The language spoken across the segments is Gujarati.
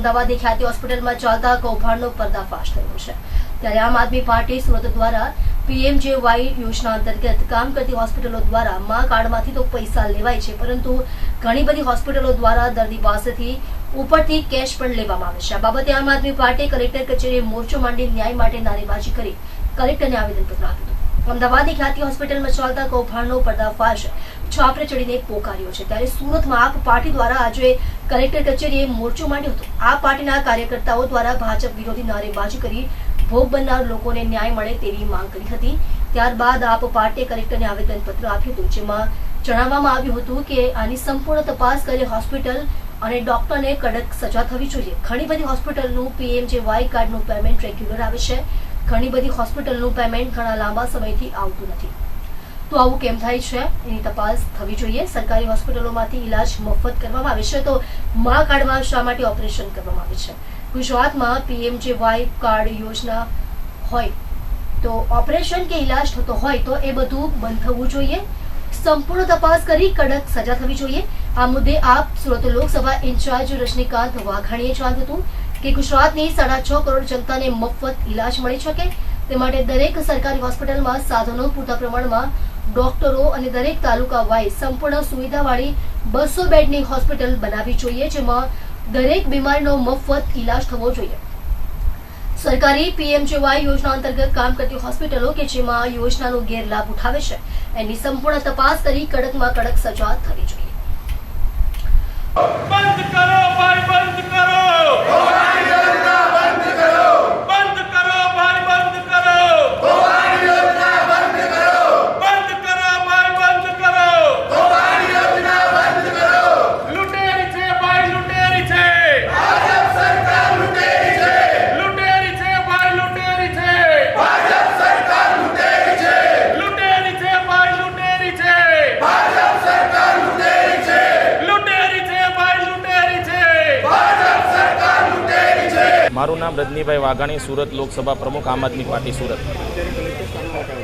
અમદાવાદની ખ્યાતિ હોસ્પિટલમાં ચાલતા કૌભાંડનો પર્દાફાશ થયો છે. ત્યારે આમ આદમી પાર્ટી સુરત દ્વારા પીએમજેવાય યોજના અંતર્ગત કામ કરતી હોસ્પિટલો દ્વારા મા કાર્ડમાંથી તો પૈસા લેવાય છે, પરંતુ ઘણી બધી હોસ્પિટલો દ્વારા દર્દી પાસેથી ઉપરથી કેશ પણ લેવામાં આવે છે. આ બાબતે આમ આદમી પાર્ટી કલેક્ટર કચેરીએ મોરચો માંડી ન્યાય માટે નારેબાજી કરી કલેક્ટરને આવેદનપત્ર આપ્યું અમદાવાદની ખ્યાતિ હોસ્પિટલમાં ચાલતા કૌભાંડનો પર્દાફાશ છાપરે ચડીને પોકાર્યો છે. ત્યારે સુરતમાં આપ પાર્ટી દ્વારા આજે કલેક્ટર કચેરીએ મોરચો માંડ્યો હતો. આ પાર્ટીના કાર્યકર્તાઓ દ્વારા ભાજપ વિરોધી નારેબાજી કરી ભોગ બનનાર લોકોને ન્યાય મળે તેવી માંગ કરી હતી. ત્યારબાદ આપ પાર્ટીએ કલેક્ટરને આવેદનપત્ર આપ્યું હતું, જેમાં જણાવવામાં આવ્યું હતું કે આની સંપૂર્ણ તપાસ કરી હોસ્પિટલ અને ડોક્ટરને કડક સજા થવી જોઈએ. ઘણી બધી હોસ્પિટલનું પીએમજે વાય કાર્ડનું પેમેન્ટ રેગ્યુલર આવે છે. ઘણી બધી હોસ્પિટલનું પેમેન્ટ ઘણા લાંબા સમયથી આવતું નથી. તો આવું કેમ થાય છે? એની તપાસ થવી જોઈએ. સરકારી હોસ્પિટલોમાંથી ઇલાજ મફત કરવામાં આવે છે. તો મા કાર્ડમાં શા માટે ઓપરેશન કરવામાં આવે છે? ગુજરાતમાં પીએમજેવાય કાર્ડ યોજના હોય તો ઓપરેશન કે ઇલાજ થતો હોય તો એ બધું બંધ થવું જોઈએ. સંપૂર્ણ તપાસ કરી કડક સજા થવી જોઈએ. આ મુદ્દે આપ સુરત લોકસભા ઇન્ચાર્જ રજનીકાંત વાઘાણીએ જણાવ્યું હતું કે ગુજરાતની સાડા છ કરોડ જનતાને મફત ઇલાજ મળી શકે. તે માટે દરેક સરકારી હોસ્પિટલમાં સાધનો પૂરતા પ્રમાણમાં ડોક્ટરો અને દરેક તાલુકા વાઇઝ સંપૂર્ણ સુવિધાવાળી બસો બેડની હોસ્પિટલ બનાવવી જોઈએ, જેમાં દરેક બીમારીનો મફત ઇલાજ થવો જોઈએ. સરકારી પીએમજેવાય યોજના અંતર્ગત કામ કરતી હોસ્પિટલો કે જેમાં યોજનાનો ગેરલાભ ઉઠાવે છે, એની સંપૂર્ણ તપાસ કરી કડકમાં કડક સજા થવી જોઈએ બંધ કરો ભાઈ બંધ કરો બંધ કરો ભાઈ બંધ કરો બંધ કરો ભાઈ બંધ કરો લૂંટેરી છે ભાઈ લૂંટેરી છે લૂંટેરી છે ભાઈ લૂંટેરી છે લૂંટેરી છે ભાઈ લૂંટેરી છે લૂંટેરી છે ભાઈ લૂંટેરી છે મારું નામ રજનીભાઈ વાઘાણી, સુરત લોકસભા પ્રમુખ, આમ આદમી પાર્ટી સુરત.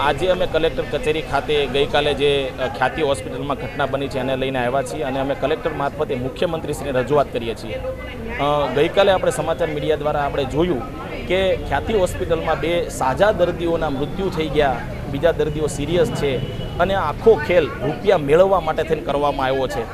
આજે અમે કલેક્ટર કચેરી ખાતે ગઈકાલે જે ખ્યાતિ હોસ્પિટલમાં ઘટના બની છે એને લઈને આવ્યા છીએ અને અમે કલેક્ટર મારફતે મુખ્યમંત્રીશ્રીને રજૂઆત કરીએ છીએ. ગઈકાલે આપણે સમાચાર મીડિયા દ્વારા આપણે જોયું કે ખ્યાતિ હોસ્પિટલમાં બે સાજા દર્દીઓના મૃત્યુ થઈ ગયા, બીજા દર્દીઓ સિરિયસ છે અને આખો ખેલ રૂપિયા મેળવવા માટે થઈને કરવામાં આવ્યો છે.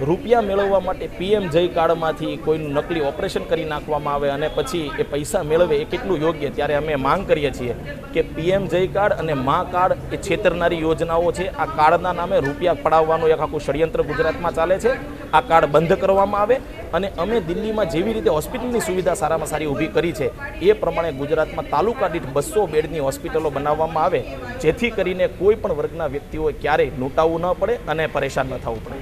રૂપિયા મેળવવા માટે પીએમ જય કાર્ડમાંથી કોઈનું નકલી ઓપરેશન કરી નાખવામાં આવે અને પછી એ પૈસા મેળવે એ કેટલું યોગ્ય, ત્યારે અમે માંગ કરીએ છીએ કે પીએમ જય કાર્ડ અને મા કાર્ડ એ છેતરનારી યોજનાઓ છે. આ કાર્ડના નામે રૂપિયા પડાવવાનું એક આખું ષડયંત્ર ગુજરાતમાં ચાલે છે. આ કાર્ડ બંધ કરવામાં આવે અને અમે દિલ્હીમાં જેવી રીતે હોસ્પિટલની સુવિધા સારામાં સારી ઊભી કરી છે, એ પ્રમાણે ગુજરાતમાં તાલુકા દીઠ બસો બેડની હોસ્પિટલો બનાવવામાં આવે, જેથી કરીને કોઈ પણ વર્ગના વ્યક્તિઓએ ક્યારેય લૂંટાવવું ન પડે અને પરેશાન ન થવું પડે.